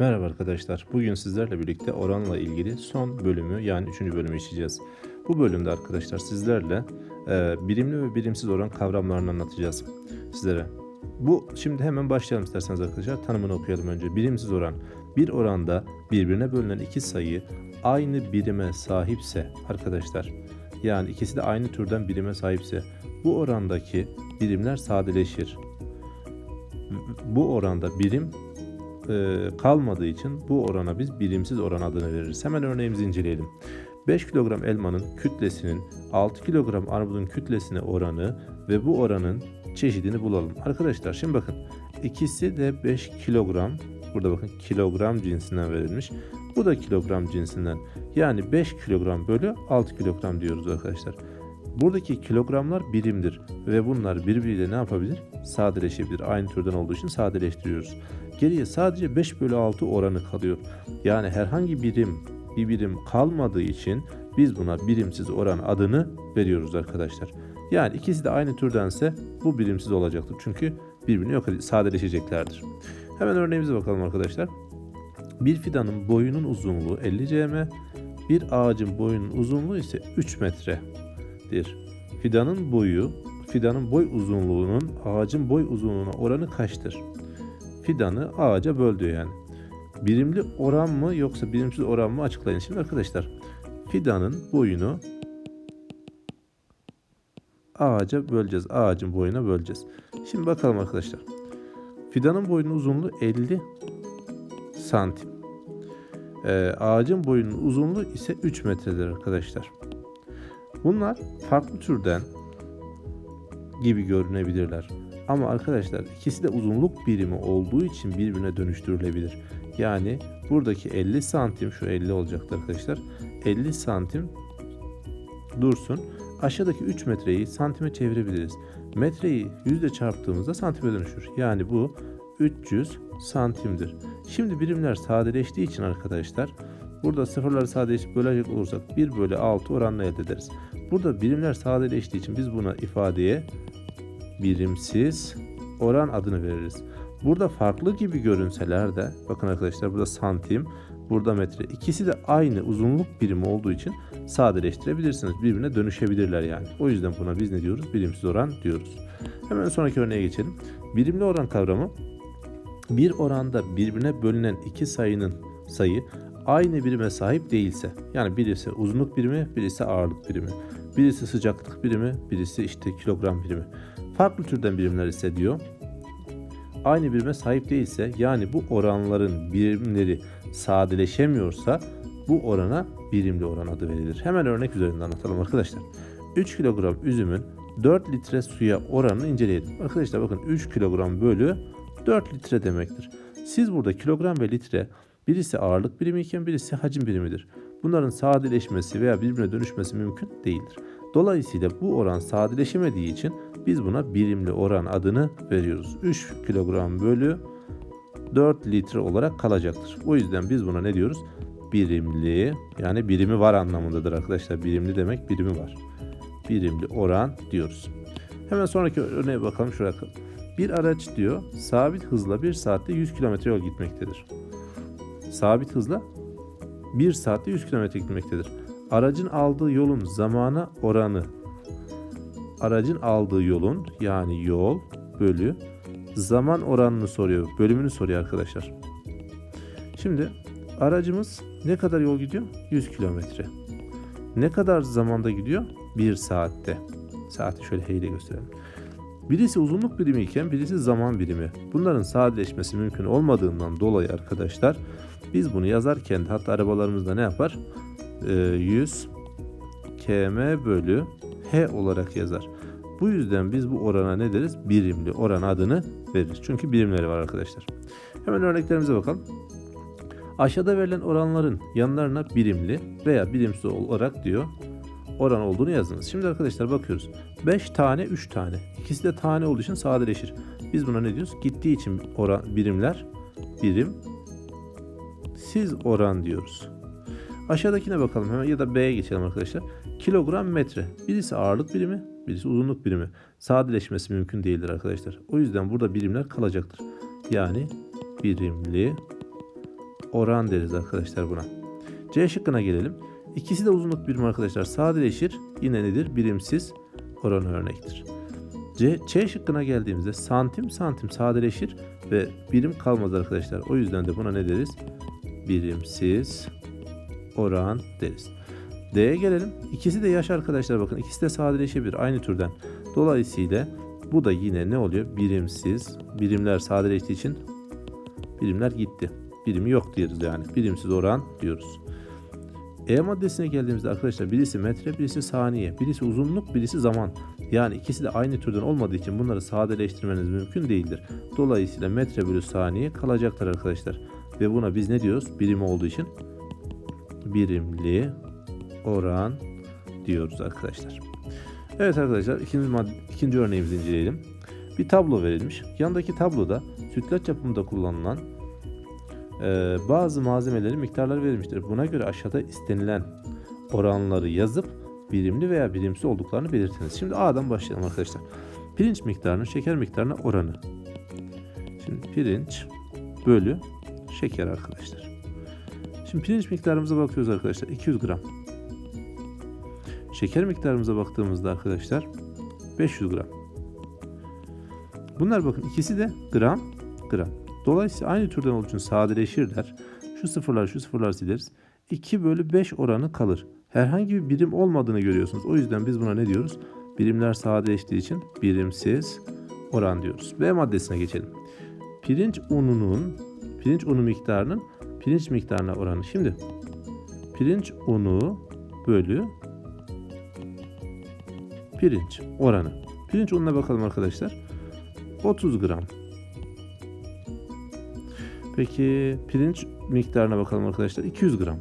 Merhaba arkadaşlar. Bugün sizlerle birlikte oranla ilgili son bölümü yani 3. bölümü işleyeceğiz. Bu bölümde arkadaşlar sizlerle e, birimli ve birimsiz oran kavramlarını anlatacağız sizlere. Bu şimdi hemen başlayalım isterseniz arkadaşlar. Tanımını okuyalım önce. Birimsiz oran. Bir oranda birbirine bölünen iki sayı aynı birime sahipse arkadaşlar yani ikisi de aynı türden birime sahipse bu orandaki birimler sadeleşir. Bu oranda birim kalmadığı için bu orana biz birimsiz oran adını veririz. Hemen örneğimizi inceleyelim. 5 kilogram elmanın kütlesinin 6 kilogram armudun kütlesine oranı ve bu oranın çeşidini bulalım. Arkadaşlar şimdi bakın ikisi de 5 kilogram burada bakın kilogram cinsinden verilmiş. Bu da kilogram cinsinden. Yani 5 kilogram bölü 6 kilogram diyoruz arkadaşlar. Buradaki kilogramlar birimdir ve bunlar birbiriyle ne yapabilir? Sadeleşebilir. Aynı türden olduğu için sadeleştiriyoruz. Geriye sadece 5 bölü 6 oranı kalıyor. Yani herhangi birim bir birim kalmadığı için biz buna birimsiz oran adını veriyoruz arkadaşlar. Yani ikisi de aynı türdense bu birimsiz olacaktır. Çünkü birbirini yok sadeleşeceklerdir. Hemen örneğimize bakalım arkadaşlar. Bir fidanın boyunun uzunluğu 50 cm, bir ağacın boyunun uzunluğu ise 3 metredir. Fidanın boyu, fidanın boy uzunluğunun ağacın boy uzunluğuna oranı kaçtır? Fidanı ağaca böl diyor yani. Birimli oran mı yoksa birimsiz oran mı açıklayın. Şimdi arkadaşlar fidanın boyunu ağaca böleceğiz. Ağacın boyuna böleceğiz. Şimdi bakalım arkadaşlar. Fidanın boyunun uzunluğu 50 santim. Ee, ağacın boyunun uzunluğu ise 3 metredir arkadaşlar. Bunlar farklı türden gibi görünebilirler. Ama arkadaşlar ikisi de uzunluk birimi olduğu için birbirine dönüştürülebilir. Yani buradaki 50 santim şu 50 olacaktır arkadaşlar. 50 santim dursun. Aşağıdaki 3 metreyi santime çevirebiliriz. Metreyi yüzde çarptığımızda santime dönüşür. Yani bu 300 santimdir. Şimdi birimler sadeleştiği için arkadaşlar burada sıfırları sadeleşip bölecek olursak 1 bölü 6 oranla elde ederiz. Burada birimler sadeleştiği için biz buna ifadeye birimsiz oran adını veririz. Burada farklı gibi görünseler de bakın arkadaşlar burada santim, burada metre. İkisi de aynı uzunluk birimi olduğu için sadeleştirebilirsiniz. Birbirine dönüşebilirler yani. O yüzden buna biz ne diyoruz? Birimsiz oran diyoruz. Hemen sonraki örneğe geçelim. Birimli oran kavramı bir oranda birbirine bölünen iki sayının sayı aynı birime sahip değilse yani birisi uzunluk birimi birisi ağırlık birimi birisi sıcaklık birimi birisi işte kilogram birimi farklı türden birimler ise diyor aynı birime sahip değilse yani bu oranların birimleri sadeleşemiyorsa bu orana birimli oran adı verilir. Hemen örnek üzerinden anlatalım arkadaşlar. 3 kilogram üzümün 4 litre suya oranını inceleyelim. Arkadaşlar bakın 3 kilogram bölü 4 litre demektir. Siz burada kilogram ve litre birisi ağırlık birimi iken birisi hacim birimidir. Bunların sadeleşmesi veya birbirine dönüşmesi mümkün değildir. Dolayısıyla bu oran sadeleşemediği için biz buna birimli oran adını veriyoruz. 3 kilogram bölü 4 litre olarak kalacaktır. O yüzden biz buna ne diyoruz? Birimli yani birimi var anlamındadır arkadaşlar. Birimli demek birimi var. Birimli oran diyoruz. Hemen sonraki örneğe bakalım şuraya. Bir araç diyor sabit hızla 1 saatte 100 km yol gitmektedir. Sabit hızla 1 saatte 100 km gitmektedir. Aracın aldığı yolun zamana oranı aracın aldığı yolun yani yol bölü zaman oranını soruyor. Bölümünü soruyor arkadaşlar. Şimdi aracımız ne kadar yol gidiyor? 100 kilometre. Ne kadar zamanda gidiyor? 1 saatte. Saati şöyle heyle gösterelim. Birisi uzunluk birimi iken birisi zaman birimi. Bunların sadeleşmesi mümkün olmadığından dolayı arkadaşlar biz bunu yazarken hatta arabalarımızda ne yapar? Ee, 100 km bölü h olarak yazar. Bu yüzden biz bu orana ne deriz? Birimli oran adını veririz. Çünkü birimleri var arkadaşlar. Hemen örneklerimize bakalım. Aşağıda verilen oranların yanlarına birimli veya birimsiz olarak diyor oran olduğunu yazınız. Şimdi arkadaşlar bakıyoruz. 5 tane 3 tane. İkisi de tane olduğu için sadeleşir. Biz buna ne diyoruz? Gittiği için oran, birimler birim siz oran diyoruz. Aşağıdakine bakalım hemen ya da B'ye geçelim arkadaşlar. Kilogram metre. Birisi ağırlık birimi, birisi uzunluk birimi. Sadeleşmesi mümkün değildir arkadaşlar. O yüzden burada birimler kalacaktır. Yani birimli oran deriz arkadaşlar buna. C şıkkına gelelim. İkisi de uzunluk birimi arkadaşlar sadeleşir. Yine nedir? Birimsiz oran örnektir. C, C şıkkına geldiğimizde santim santim sadeleşir ve birim kalmaz arkadaşlar. O yüzden de buna ne deriz? Birimsiz oran deriz. D'ye gelelim. İkisi de yaş arkadaşlar bakın. ikisi de sadeleşebilir aynı türden. Dolayısıyla bu da yine ne oluyor? Birimsiz. Birimler sadeleştiği için birimler gitti. Birimi yok diyoruz yani. Birimsiz oran diyoruz. E maddesine geldiğimizde arkadaşlar birisi metre, birisi saniye, birisi uzunluk, birisi zaman. Yani ikisi de aynı türden olmadığı için bunları sadeleştirmeniz mümkün değildir. Dolayısıyla metre bölü saniye kalacaklar arkadaşlar. Ve buna biz ne diyoruz? Birimi olduğu için birimli oran diyoruz arkadaşlar. Evet arkadaşlar ikinci, mad- ikinci örneğimizi inceleyelim. Bir tablo verilmiş. Yandaki tabloda sütlaç yapımında kullanılan e, bazı malzemelerin miktarları verilmiştir. Buna göre aşağıda istenilen oranları yazıp birimli veya birimsiz olduklarını belirtiniz. Şimdi A'dan başlayalım arkadaşlar. Pirinç miktarının şeker miktarına oranı. Şimdi pirinç bölü şeker arkadaşlar. Şimdi pirinç miktarımıza bakıyoruz arkadaşlar. 200 gram. Şeker miktarımıza baktığımızda arkadaşlar 500 gram. Bunlar bakın ikisi de gram gram. Dolayısıyla aynı türden olduğu için sadeleşirler. Şu sıfırlar şu sıfırlar sileriz. 2 bölü 5 oranı kalır. Herhangi bir birim olmadığını görüyorsunuz. O yüzden biz buna ne diyoruz? Birimler sadeleştiği için birimsiz oran diyoruz. B maddesine geçelim. Pirinç ununun pirinç unu miktarının pirinç miktarına oranı. Şimdi pirinç unu bölü pirinç oranı. Pirinç ununa bakalım arkadaşlar. 30 gram. Peki pirinç miktarına bakalım arkadaşlar. 200 gram.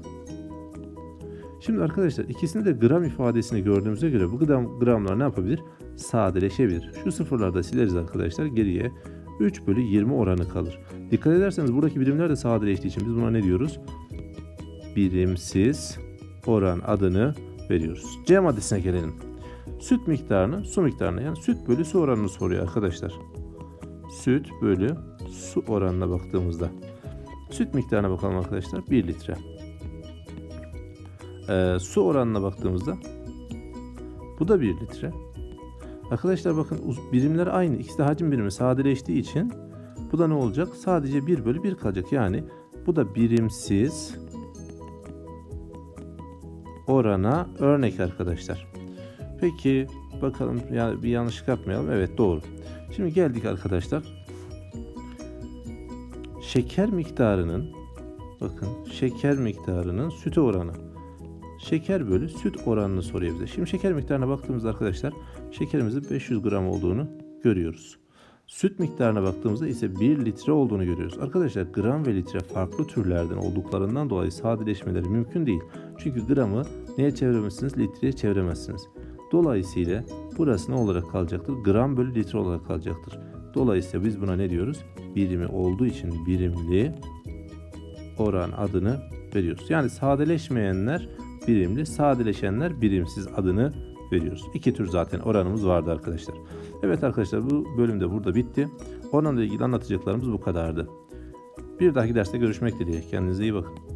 Şimdi arkadaşlar ikisini de gram ifadesini gördüğümüze göre bu gram, gramlar ne yapabilir? Sadeleşebilir. Şu sıfırlarda sileriz arkadaşlar. Geriye 3 bölü 20 oranı kalır. Dikkat ederseniz buradaki birimler de sadeleştiği için biz buna ne diyoruz? Birimsiz oran adını veriyoruz. C maddesine gelelim. Süt miktarını su miktarına yani süt bölü su oranını soruyor arkadaşlar. Süt bölü su oranına baktığımızda. Süt miktarına bakalım arkadaşlar. 1 litre. Ee, su oranına baktığımızda bu da 1 litre. Arkadaşlar bakın birimler aynı. İkisi de hacim birimi sadeleştiği için bu da ne olacak? Sadece 1 bölü 1 kalacak. Yani bu da birimsiz orana örnek arkadaşlar. Peki bakalım ya bir yanlışlık yapmayalım. Evet doğru. Şimdi geldik arkadaşlar. Şeker miktarının bakın şeker miktarının süte oranı. Şeker bölü süt oranını soruyor bize. Şimdi şeker miktarına baktığımızda arkadaşlar şekerimizin 500 gram olduğunu görüyoruz. Süt miktarına baktığımızda ise 1 litre olduğunu görüyoruz. Arkadaşlar gram ve litre farklı türlerden olduklarından dolayı sadeleşmeleri mümkün değil. Çünkü gramı neye çeviremezsiniz? Litreye çeviremezsiniz. Dolayısıyla burası ne olarak kalacaktır? Gram bölü litre olarak kalacaktır. Dolayısıyla biz buna ne diyoruz? Birimi olduğu için birimli oran adını veriyoruz. Yani sadeleşmeyenler birimli, sadeleşenler birimsiz adını veriyoruz. İki tür zaten oranımız vardı arkadaşlar. Evet arkadaşlar bu bölümde burada bitti. Oranla ilgili anlatacaklarımız bu kadardı. Bir dahaki derste görüşmek dileğiyle. Kendinize iyi bakın.